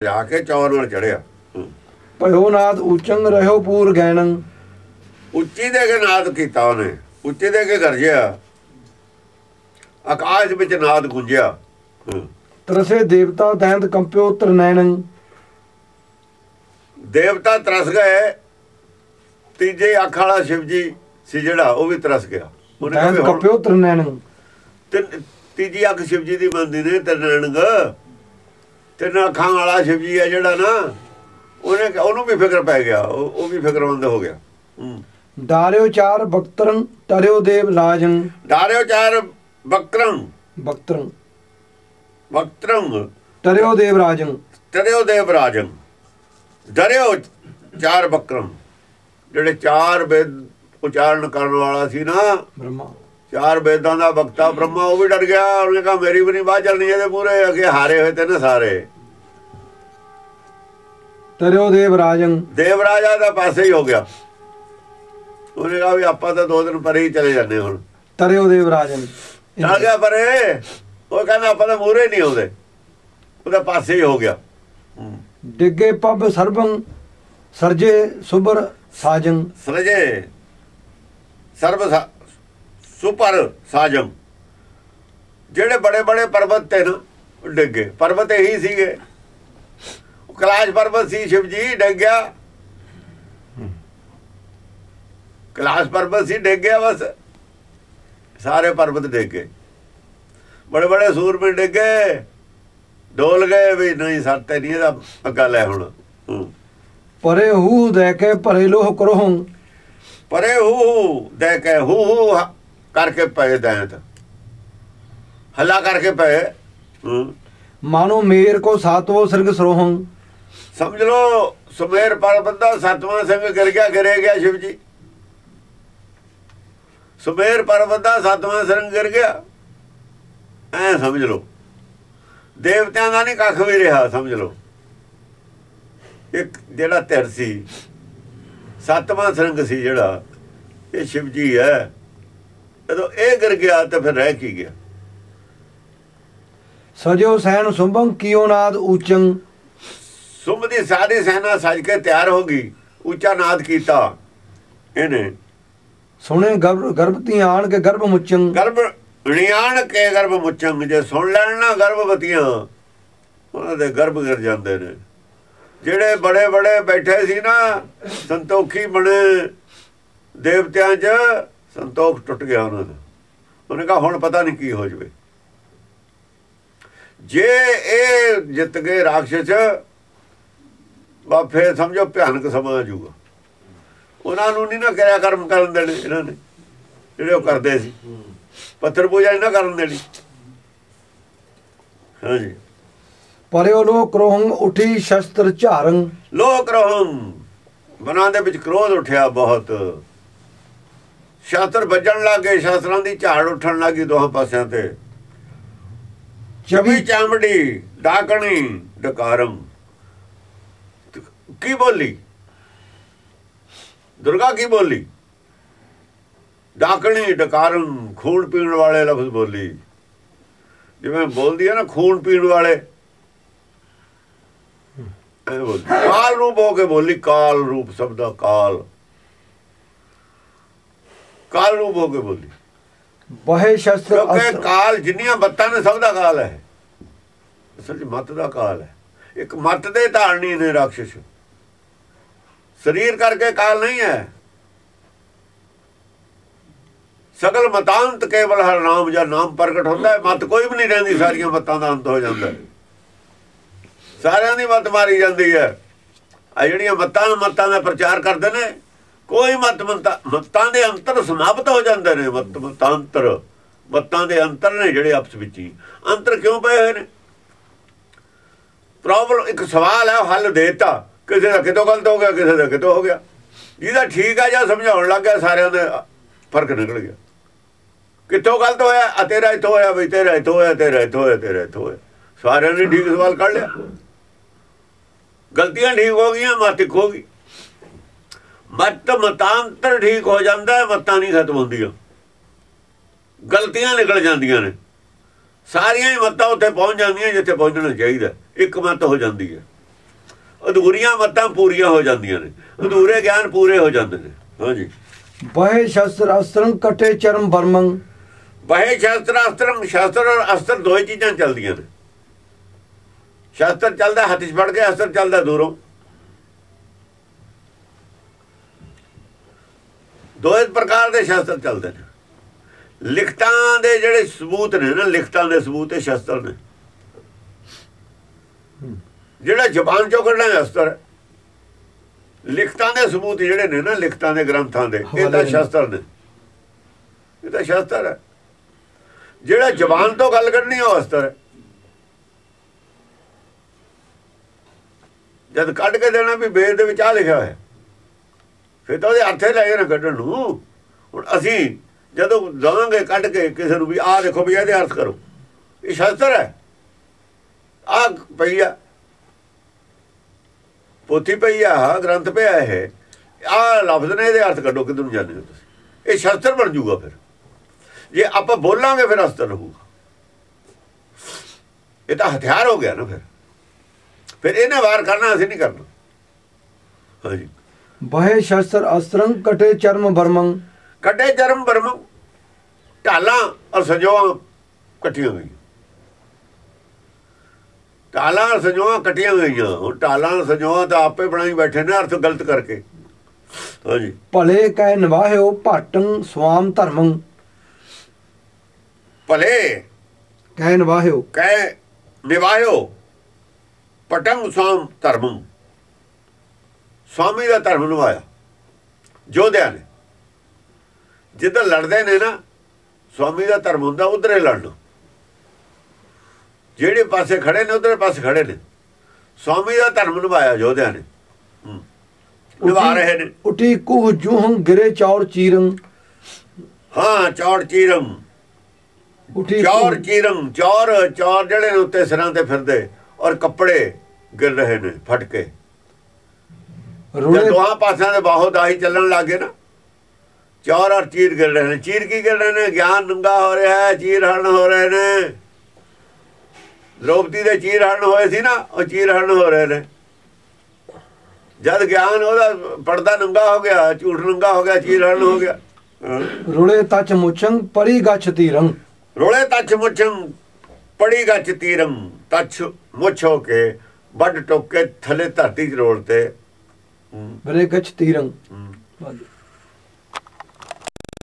ਜਾ ਕੇ ਚੌਰ ਨਾਲ ਚੜਿਆ। ਭਇਓ ਨਾਦ ਉਚੰਗ ਰਹਿਓ ਪੂਰ ਗੈਣੰ ਉੱਚੀ ਦੇ ਕੇ ਨਾਦ ਕੀਤਾ ਉਹਨੇ ਉੱਚੀ ਦੇ ਕੇ ਗਰਜਿਆ ਆਕਾਸ਼ ਵਿੱਚ ਨਾਦ ਗੁੰਜਿਆ। ਤਰਸੇ ਦੇਵਤਾ ਦੈਂਤ ਕੰਪਿਓ ਤਰਨੈਣੰ। ਦੇਵਤਾ ਤਰਸ ਗਏ ਤੀਜੇ ਅੱਖ ਵਾਲਾ ਸ਼ਿਵ ਜੀ ਸੀ ਜਿਹੜਾ ਉਹ ਵੀ ਤਰਸ ਗਿਆ। ਦੈਂਤ ਕੰਪਿਓ ਤਰਨੈਣੰ। ਤੀਜੀ ਅੱਖ ਸ਼ਿਵ ਜੀ ਦੀ ਬੰਦੀ ਨੇ ਤਰਨਣਗ। ਤਿੰਨ ਅੱਖਾਂ ਵਾਲਾ ਸ਼ਿਵ ਜੀ ਹੈ ਜਿਹੜਾ ਨਾ ਉਹਨੇ ਉਹਨੂੰ ਵੀ ਫਿਕਰ ਪੈ ਗਿਆ ਉਹ ਵੀ ਫਿਕਰਮੰਦ ਹੋ ਗਿਆ। ਡਾਰਿਓ ਚਾਰ ਬਖਤਰੰ ਤਰਿਓ ਦੇਵ ਰਾਜੰ ਡਾਰਿਓ ਚਾਰ ਬਕਰਮ ਬਖਤਰੰ ਬਕਰਮ ਤਰਿਓ ਦੇਵ ਰਾਜੰ ਤਰਿਓ ਦੇਵ ਰਾਜੰ ਡਰਿਓ ਚਾਰ ਬਕਰਮ ਜਿਹੜੇ ਚਾਰ ਵੇਦ ਉਚਾਰਨ ਕਰਨ ਵਾਲਾ ਸੀ ਨਾ ਬ੍ਰਹਮਾ। ਚਾਰ ਵੇਦਾਂ ਦਾ ਬਖਤਾ ਬ੍ਰਹਮਾ ਉਹ ਵੀ ਡਰ ਗਿਆ। ਉਹਨੇ ਕਹਾ ਮੇਰੀ ਵੀ ਨਹੀਂ ਬਾਹ ਚੱਲਣੀ ਇਹਦੇ ਪੂਰੇ ਅੱਗੇ ਹਾਰੇ ਹੋਏ ਤੇ ਨਾ ਸਾਰੇ। ਤਰਿਓ ਦੇਵ ਰਾਜੰ। ਦੇਵ ਰਾਜਾ ਦਾ ਪਾਸੇ ਹੀ ਹੋ ਗਿਆ। ਉਹਨੇ ਕਹਾ ਵੀ ਆਪਾਂ ਤਾਂ ਦੋ ਦਿਨ ਪਰੇ ਹੀ ਚਲੇ ਜਾਂਦੇ ਹੁਣ। ਤਰਿਓ ਦੇਵ ਰਾਜੰ। ਚਲ ਗਿਆ ਪਰੇ? ਉਹ ਕਹਿੰਦਾ ਆਪਾਂ ਤਾਂ ਮੂਰੇ ਨਹੀਂ ਆਉਂਦੇ। ਉਹਦਾ ਪਾਸੇ ਹੀ ਹੋ ਗਿਆ। ਡਿੱਗੇ ਪੱਬ ਸਰਬੰ ਸਰਜੇ ਸੁਬਰ ਸਾਜੰ। ਸਰਜੇ ਸਰਬ ਸੁਪਰ ਸਾਜਮ। ਜਿਹੜੇ ਬੜੇ ਬੜੇ ਪਰਬਤ ਤੇ ਨਾ ਡਿੱਗੇ ਪਰਬਤ ਇਹੀ ਸੀਗੇ। ਕੈਲਾਸ਼ ਪਰਬਤ ਸੀ ਸ਼ਿਵ ਜੀ ਡਿੱਗ ਗਿਆ। ਕੈਲਾਸ਼ ਪਰਬਤ ਸੀ ਡਿੱਗ ਗਿਆ ਬਸ। ਸਾਰੇ ਪਰਬਤ ਡਿੱਗ ਗਏ। ਬੜੇ ਬੜੇ ਸੂਰਮੇ ਡਿੱਗੇ ਡੋਲ ਗਏ ਵੀ ਨਹੀਂ ਸੱਤੇ ਨਹੀਂ ਇਹਦਾ ਅੱਗਾ ਲੈ ਹੁਣ। ਪਰੇ ਹੂ ਦੇ ਕੇ ਭਰੇ ਲੋਹ ਕਰੋਹੰ। ਪਰੇ ਹੂ ਦੇ ਕੇ ਹੂ ਹ- ਕਰਕੇ ਪਏ ਦੈਂਤ ਹੱਲਾ ਕਰਕੇ ਪਏ। ਮਾਨੋ ਮੇਰ ਕੋ ਸਾਤਵੋ ਸਿਰਗ ਸਰੋਹੰ। ਸਮਝ ਲਓ ਸੁਮੇਰ ਪਰਬਤ ਦਾ ਸਤਵਾਂ ਸਿੰਘ ਗਿਰ ਗਿਆ ਗਿਰੇ ਗਿਆ ਸ਼ਿਵ ਜੀ। ਸੁਮੇਰ ਪਰਬਤ ਦਾ ਸਤਵਾਂ ਸਿੰਘ ਗਿਰ ਗਿਆ। ਐ ਸਮਝ ਲਓ। ਦੇਵਤਿਆਂ ਦਾ ਨਹੀਂ ਕੱਖ ਵੀ ਰਿਹਾ ਸਮਝ ਲਓ। ਇੱਕ ਜਿਹੜਾ ਧਿਰ ਸੀ ਸਤਵਾਂ ਸਿੰਘ ਸੀ ਜਿਹੜਾ ਇਹ ਸ਼ਿਵ ਜੀ ਹੈ। ਜਦੋਂ ਇਹ ਗਿਰ ਗਿਆ ਤਾਂ ਫਿਰ ਰਹਿ ਕੀ ਗਿਆ? ਸਜੋ ਸੈਨ ਸੁੰਭੰ ਕੀਓ ਨਾਦ ਉਚੰ ਸੁੰਭ ਦੀ ਸਾਰੀ ਸੈਨਾ ਸਜ ਕੇ ਤਿਆਰ ਹੋ ਗਈ। ਉੱਚਾ ਨਾਦ ਕੀਤਾ। ਇਹਨੇ ਸੁਣੇ ਗਰਭ ਗਰਭਤੀ ਆਣ ਕੇ ਗਰਭ ਮੁਚੰ। ਗਰਭ ਰਿਆਣ ਕੇ ਗਰਭ ਮੁਚੰਗ ਜੇ ਸੁਣ ਲੈਣ ਨਾ ਗਰਭਵਤੀਆਂ ਉਹਨਾਂ ਦੇ ਗਰਭ ਗਿਰ ਜਾਂਦੇ ਨੇ। ਜਿਹੜੇ ਬੜੇ ਬੜੇ ਬੈਠੇ ਸੀ ਨਾ ਸੰਤੋਖੀ ਬਣੇ ਦੇਵਤਿਆਂ 'ਚ ਸੰਤੋਖ ਟੁੱਟ ਗਿਆ ਉਹਨਾਂ ਦਾ। ਉਹਨੇ ਕਹਾ ਹੁਣ ਪਤਾ ਨਹੀਂ ਕੀ ਹੋ ਜਵੇ। ਜੇ ਇਹ ਜਿੱਤ ਗਏ ਰਾਖਸ਼ ਬਾ ਫੇਰ ਸਮਝੋ ਭਿਆਨਕ ਸਮਾਂ ਆ ਉਹਨਾਂ ਨੂੰ ਨਹੀਂ ਨਾ ਕਰਿਆ ਕਰਮ ਕਰਨ ਦੇਣੇ ਇਹਨਾਂ ਨੇ ਜਿਹੜੇ ਉਹ ਕਰਦੇ ਸੀ। ਪੱਥਰ ਪੂਜਾ ਨਹੀਂ ਨਾ ਕਰਨ ਦੇਣੀ। ਹਾਂਜੀ। ਪਰਿਓ ਲੋਹ ਕਰੋਹੰ ਉਠੀ ਸ਼ਸਤਰ ਝਾਰੰ। ਲੋਕ ਰਹਮ ਮਨਾਂ ਦੇ ਵਿੱਚ ਕ੍ਰੋਧ ਉੱਠਿਆ ਬਹੁਤ। ਸ਼ਾਸਤਰ ਵੱਜਣ ਲੱਗੇ ਸ਼ਾਸਤਰਾਂ ਦੀ ਝਾੜ ਉੱਠਣ ਲੱਗੀ ਦੋਹਾਂ ਪਾਸਿਆਂ ਤੇ। ਚਵੀ ਚਾਮੜੀ ਡਾਕਣੀ ਡਕਾਰਮ। ਕੀ ਬੋਲੀ? ਦੁਰਗਾ ਕੀ ਬੋਲੀ? ਡਾਕਣੀ ਡਕਾਰਮ ਖੂਨ ਪੀਣ ਵਾਲੇ ਲਫ਼ਜ਼ ਬੋਲੀ। ਜਿਵੇਂ ਬੋਲਦੀ ਹੈ ਨਾ ਖੂਨ ਪੀਣ ਵਾਲੇ। ਕਾਲ ਰੂਪ ਹੋ ਕੇ ਬੋਲੀ ਕਾਲ ਰੂਪ ਸ਼ਬਦ ਦਾ ਕਾਲ। ਕਾਲ ਰੂਪ ਹੋ ਕੇ ਬੋਲੀ। ਬਹੇ ਸ਼ਸਤਰ ਕਿਉਂਕਿ ਕਾਲ ਜਿੰਨੀਆਂ ਬੱਤਾਂ ਨੇ ਸਭ ਦਾ ਕਾਲ ਹੈ। ਅਸਲ 'ਚ ਮਤ ਦਾ ਕਾਲ ਹੈ। ਇੱਕ ਮਤ ਦੇ ਧਾਰਨੀ ਨੇ ਰਾਖਸ਼। ਸਰੀਰ ਕਰਕੇ ਕਾਲ ਨਹੀਂ ਹੈ। ਸਗਲ ਮਤਾਂਤ ਕੇਵਲ ਹਰ ਨਾਮ ਜਾਂ ਨਾਮ ਪ੍ਰਗਟ ਹੁੰਦਾ ਹੈ। ਮਤ ਕੋਈ ਵੀ ਨਹੀਂ ਰਹਿੰਦੀ ਸਾਰੀਆਂ ਮਤਾਂ ਦਾ ਅੰਤ ਹੋ ਜਾਂਦਾ ਸਾਰਿਆਂ ਦੀ ਮਤ ਮਾਰੀ ਜਾਂਦੀ ਹੈ। ਆ ਜਿਹੜੀਆਂ ਮਤਾਂ ਮਤਾਂ ਦਾ ਪ੍ਰਚਾਰ ਕਰਦੇ ਨੇ ਕੋਈ ਮਤ ਮਤਾਂ ਮਤਾਂ ਦੇ ਅੰਤਰ ਸਮਾਪਤ ਹੋ ਜਾਂਦੇ ਨੇ, ਮਤ ਮਤਾਂਤਰ ਮਤਾਂ ਦੇ ਅੰਤਰ ਨੇ ਜਿਹੜੇ ਆਪਸ ਵਿੱਚ ਹੀ। ਅੰਤਰ ਕਿਉਂ ਪਏ ਹੋਏ ਨੇ? ਪ੍ਰੋਬਲਮ ਇੱਕ ਸਵਾਲ ਹੈ ਹੱਲ ਦੇਤਾ। ਕਿਸੇ ਦਾ ਕਿਤੋਂ ਗਲਤ ਹੋ ਗਿਆ, ਕਿਸੇ ਦਾ ਕਿਤੋਂ ਹੋ ਗਿਆ। ਜਿਹਦਾ ਠੀਕ ਆ ਜਾਂ ਸਮਝਾਉਣ ਲੱਗ ਗਿਆ, ਸਾਰਿਆਂ ਦਾ ਫ਼ਰਕ ਨਿਕਲ ਗਿਆ। ਕਿੱਥੋਂ ਗਲਤ ਹੋਇਆ? ਆ ਤੇਰਾ ਇੱਥੋਂ ਹੋਇਆ ਵੀ ਤੇਰਾ ਇੱਥੋਂ ਹੋਇਆ, ਤੇਰਾ ਇੱਥੋਂ ਹੋਇਆ, ਤੇਰਾ ਇੱਥੋਂ ਹੋਇਆ। ਸਾਰਿਆਂ ਨੇ ਠੀਕ ਸਵਾਲ ਕੱਢ ਲਿਆ। ਗਲਤੀਆਂ ਠੀਕ ਹੋ ਗਈਆਂ ਮਾਤਿਕ ਹੋ ਗਈ। ਮਤ ਮਤਾਂਤਰ ਠੀਕ ਹੋ ਜਾਂਦਾ ਹੈ ਮਤਾਂ ਨਹੀਂ ਖਤਮ ਹੁੰਦੀਆਂ। ਗਲਤੀਆਂ ਨਿਕਲ ਜਾਂਦੀਆਂ ਨੇ। ਸਾਰੀਆਂ ਹੀ ਮਤਾਂ ਉੱਥੇ ਪਹੁੰਚ ਜਾਂਦੀਆਂ ਜਿੱਥੇ ਪਹੁੰਚਣਾ ਚਾਹੀਦਾ। ਇੱਕ ਮਤ ਹੋ ਜਾਂਦੀ ਹੈ। ਅਧੂਰੀਆਂ ਮੱਤਾਂ ਪੂਰੀਆਂ ਹੋ ਜਾਂਦੀਆਂ ਨੇ। ਅਧੂਰੇ ਗਿਆਨ ਪੂਰੇ ਹੋ ਜਾਂਦੇ ਨੇ। ਹਾਂਜੀ। ਬਹਿ ਸ਼ਸਤਰ ਅਸਤਰੰ ਕਟੇ ਚਰਮ ਬਰਮੰ। ਬਹੇ ਸ਼ਾਸਤਰ ਅਸਤਰ ਸ਼ਾਸਤਰ ਔਰ ਅਸਤਰ ਦੋਏ ਚੀਜ਼ਾਂ ਚੱਲਦੀਆਂ ਨੇ। ਸ਼ਾਸਤਰ ਚੱਲਦਾ ਹੱਥ 'ਚ ਫੜ ਕੇ ਅਸਤਰ ਚੱਲਦਾ ਦੂਰੋਂ। ਦੋਏ ਪ੍ਰਕਾਰ ਦੇ ਸ਼ਾਸਤਰ ਚੱਲਦੇ ਨੇ। ਲਿਖਤਾਂ ਦੇ ਜਿਹੜੇ ਸਬੂਤ ਨੇ ਨਾ ਲਿਖਤਾਂ ਦੇ ਸਬੂਤ ਇਹ ਸ਼ਾਸਤਰ ਨੇ। ਜਿਹੜਾ ਜ਼ਬਾਨ ਚੋਂ ਕੱਢਣਾ ਹੈ। ਲਿਖਤਾਂ ਦੇ ਸਬੂਤ ਜਿਹੜੇ ਨੇ ਨਾ ਲਿਖਤਾਂ ਦੇ ਗ੍ਰੰਥਾਂ ਦੇ ਇਹ ਤਾਂ। ਸ਼ਾਸਤਰ ਨੇ। ਇਹ ਤਾਂ ਸ਼ਾਸਤਰ ਹੈ। ਜਿਹੜਾ ਜ਼ਬਾਨ ਤੋਂ ਗੱਲ ਕਰਨੀ ਉਹ ਅਸਤਰ ਜਦ ਕੱਢ ਕੇ ਦੇਣਾ ਵੀ ਵੇਦ ਦੇ ਵਿੱਚ ਆ ਲਿਖਿਆ ਹੋਇਆ ਫਿਰ ਤਾਂ ਉਹਦੇ ਅਰਥੇ ਲੈ ਜਾਣਾ ਕੱਢਣ ਨੂੰ। ਹੁਣ ਅਸੀਂ ਜਦੋਂ ਦਵਾਂਗੇ ਕੱਢ ਕੇ ਕਿਸੇ ਨੂੰ ਵੀ, ਆਹ ਦੇਖੋ ਵੀ ਇਹਦੇ ਅਰਥ ਕਰੋ। ਇਹ ਸ਼ਾਸਤਰ ਹੈ। ਆ ਪਈ ਆ। ਪੋਥੀ ਪਈ ਆਹ ਗ੍ਰੰਥ ਪਿਆ ਇਹ। ਆ ਲਫ਼ਜ਼ ਨੇ ਇਹਦੇ ਅਰਥ ਕੱਢੋ ਕਿਦੋਂ ਜਾਂਦੇ ਹੋ ਤੁਸੀਂ? ਇਹ ਸ਼ਾਸਤਰ ਬਣ ਜੂਗਾ ਫਿਰ। ਜੇ ਆਪਾਂ ਬੋਲਾਂਗੇ ਫਿਰ ਅਸਤਰ ਰਹੂਗਾ ਇਹ ਤਾਂ ਹਥਿਆਰ ਹੋ ਗਿਆ ਨਾ ਫਿਰ। ਫਿਰ ਇਹਨੇ ਵਾਰ ਕਰਨਾ, ਅਸੀਂ ਨਹੀਂ ਕਰਨਾ। ਹਾਂਜੀ। ਬਹਿ ਸ਼ਸਤਰ ਅਸਤਰੰ ਕਟੇ ਚਰਮ ਬਰਮੰ ਕੱਡੇ ਜਰਮ ਬਰਮ ਢਾਲਾਂ ਔਰ ਸੰਜੋਆਂ ਇਕੱਠੀਆਂ ਗਈਆਂ ਢਾਲਾਂ ਔਰ ਸੰਜੋਆਂ ਇਕੱਠੀਆਂ ਗਈਆਂ ਹੁਣ ਢਾਲਾਂ ਸੰਜੋਆਂ ਤਾਂ ਆਪੇ ਬਣਾਈ ਬੈਠੇ ਨੇ ਅਰਥ ਗਲਤ ਕਰਕੇ। ਹਾਂਜੀ। ਭਲੇ ਕੈ ਨਿਵਾਹਿਓ ਭਾਟੰ ਸਵਾਮ ਧਰਮੰ। ਭਲੇ ਕੈ ਨਿਵਾਹਿਓ। ਕਹਿ ਨਿਵਾਇਓ ਪਟੰਗ ਸਾਮ ਧਰਮੰ। ਸਵਾਮੀ ਦਾ ਧਰਮ ਨਿਭਾਇਆ। ਜੋਧਿਆਂ ਨੇ। ਜਿੱਦਾਂ ਲੜਦੇ ਨੇ ਨਾ ਸਵਾਮੀ ਦਾ ਧਰਮ ਹੁੰਦਾ ਉਧਰੇ ਲੜਨਾ। ਜਿਹੜੇ ਪਾਸੇ ਖੜੇ ਨੇ ਉਧਰੇ ਪਾਸੇ ਖੜੇ ਨੇ। ਸਵਾਮੀ ਦਾ ਧਰਮ ਨਿਭਾਇਆ ਜੋਧਿਆਂ ਨੇ। ਨਿਭਾ ਰਹੇ ਨੇ। ਉਠੀ ਕੁਹ ਜੂਹੰ ਗਿਰੇ ਚੌਰ ਚੀਰੰ। ਹਾਂ ਚੌੜ ਚੀਰਮ ਉਠੀ ਚੌਰ ਚੀਰਮ ਚੌਰ। ਚੌਰ ਜਿਹੜੇ ਨੇ ਉੱਤੇ ਸਿਰਾਂ ਤੇ ਫਿਰਦੇ ਔਰ ਕੱਪੜੇ ਗਿਰ ਰਹੇ ਨੇ ਫਟ ਰੁਲੇ ਦੋਹਾਂ ਪਾਸਿਆਂ ਦੇ ਬਾਹੋ ਦਾਹੀ ਚੱਲਣ ਲੱਗੇ ਨਾ। ਚੌਰ ਔਰ ਚੀਰ ਗਿਰ ਰਹੇ ਨੇ। ਚੀਰ ਕੀ ਗਿਰ ਰਹੇ ਨੇ? ਗਿਆਨ ਨੰਗਾ ਹੋ ਰਿਹਾ ਹੈ ਚੀਰ ਹਰਨ ਹੋ ਰਹੇ ਨੇ। ਦ੍ਰੋਪਦੀ ਦੇ ਚੀਰ ਹਰਨ ਹੋਏ ਸੀ ਨਾ ਉਹ ਚੀਰ ਹਰਨ ਹੋ ਰਹੇ ਨੇ। ਜਦ ਗਿਆਨ ਉਹਦਾ ਪਰਦਾ ਨੰਗਾ ਹੋ ਗਿਆ ਝੂਠ ਨੰਗਾ ਹੋ ਗਿਆ ਚੀਰ ਹਰਨ ਹੋ ਗਿਆ। ਰੁਲੇ ਤਚ ਮੁਚੰ ਪਰੀ ਗਛ ਤੀਰੰ। ਰੋਲੇ ਤੱਚ ਮੁੱਛੰ ਪੜੀ ਗੱਚ ਤੀਰਮ ਤੱਚ ਮੁੱਛ ਹੋ ਕੇ ਵੱਡ ਟੋਕੇ ਥੱਲੇ ਧਰਤੀ 'ਚ ਰੋਲ ਤੇ ਬਰੇ ਗਛ ਤੀਰੰ।